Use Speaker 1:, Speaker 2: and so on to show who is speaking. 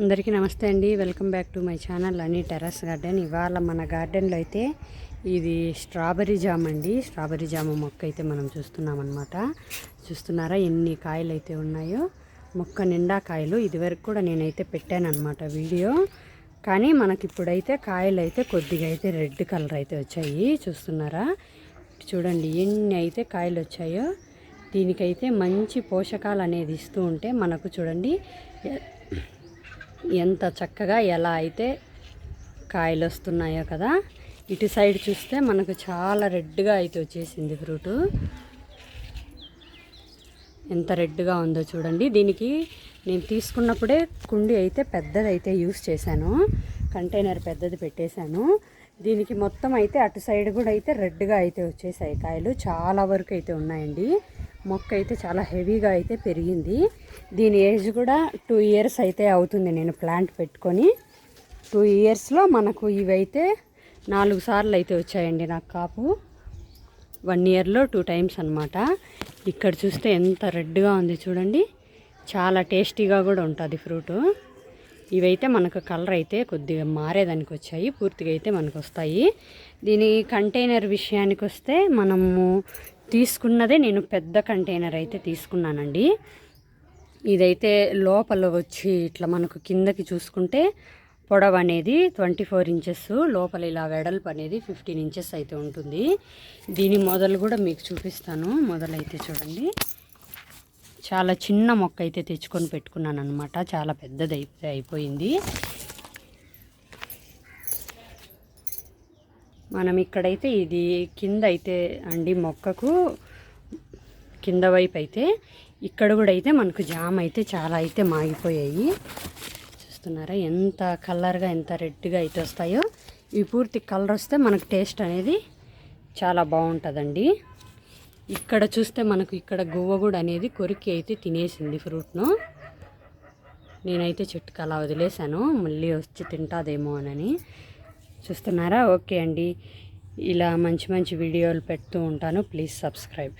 Speaker 1: అందరికీ నమస్తే అండి. Welcome back to my channel అని టెర్రస్ గార్డెన్. ఇవాళ మన గార్డెన్లో అయితే ఇది స్ట్రాబెర్రీ జామ్ అండి. స్ట్రాబెర్రీ జామ్ మొక్క అయితే మనం చూస్తున్నాం అనమాట చూస్తున్నారా ఎన్ని కాయలు అయితే ఉన్నాయో? మొక్క నిండా కాయలు. ఇదివరకు కూడా నేనైతే పెట్టాను అనమాట వీడియో. కానీ మనకి ఇప్పుడైతే కాయలు అయితే కొద్దిగా అయితే రెడ్ కలర్ అయితే వచ్చాయి. చూస్తున్నారా? చూడండి ఎన్ని అయితే కాయలు వచ్చాయో. దీనికైతే మంచి పోషకాలు అనేది ఇస్తూ ఉంటే మనకు చూడండి ఎంత చక్కగా ఎలా అయితే కాయలు వస్తున్నాయో కదా. ఇటు సైడ్ చూస్తే మనకు చాలా రెడ్గా అయితే వచ్చేసింది ఫ్రూటు. ఎంత రెడ్గా ఉందో చూడండి. దీనికి నేను తీసుకున్నప్పుడే కుండి అయితే పెద్దది అయితే యూస్ చేశాను. కంటైనర్ పెద్దది పెట్టేశాను. దీనికి మొత్తం అయితే అటు సైడ్ కూడా అయితే రెడ్గా అయితే వచ్చేసాయి కాయలు. చాలా వరకు అయితే ఉన్నాయండి. మొక్క అయితే చాలా హెవీగా అయితే పెరిగింది. దీని ఏజ్ కూడా టూ ఇయర్స్ అయితే అవుతుంది నేను ప్లాంట్ పెట్టుకొని. టూ ఇయర్స్లో మనకు ఇవైతే నాలుగు సార్లు అయితే వచ్చాయండి నాకు కాపు. వన్ ఇయర్లో టూ టైమ్స్ అనమాట ఇక్కడ చూస్తే ఎంత రెడ్గా ఉంది చూడండి. చాలా టేస్టీగా కూడా ఉంటుంది ఫ్రూటు. ఇవైతే మనకు కలర్ అయితే కొద్దిగా మారేదానికి వచ్చాయి. పూర్తిగా అయితే మనకు వస్తాయి. దీని కంటైనర్ విషయానికి వస్తే మనము తీసుకున్నదే నేను పెద్ద కంటైనర్ అయితే తీసుకున్నానండి. ఇదైతే లోపల వచ్చి ఇట్లా మనకు కిందకి చూసుకుంటే పొడవు అనేది ట్వంటీ ఫోర్ ఇంచెస్ లోపల ఇలా వెడల్పు అనేది ఫిఫ్టీన్ ఇంచెస్ అయితే ఉంటుంది. దీని మొదలు కూడా మీకు చూపిస్తాను. మొదలైతే చూడండి. చాలా చిన్న మొక్క అయితే తెచ్చుకొని పెట్టుకున్నాను అనమాట చాలా పెద్దది అయిపోయింది. మనం ఇక్కడైతే ఇది కింద అయితే అండి మొక్కకు కింద వైపు అయితే ఇక్కడ కూడా అయితే మనకు జామ్ అయితే చాలా అయితే మాగిపోయాయి. చూస్తున్నారా ఎంత కలర్గా ఎంత రెడ్గా అయితే వస్తాయో. ఇవి పూర్తి కలర్ వస్తే మనకు టేస్ట్ అనేది చాలా బాగుంటుందండి. ఇక్కడ చూస్తే మనకు ఇక్కడ గువ్వ కూడా అనేది కొరికి అయితే తినేసింది ఫ్రూట్ను. నేనైతే చెట్టుకు అలా వదిలేశాను మళ్ళీ వచ్చి తింటాదేమో అని. చూస్తున్నారా? ఓకే అండి. ఇలా మంచి మంచి వీడియోలు పెడుతూ ఉంటాను. Please subscribe.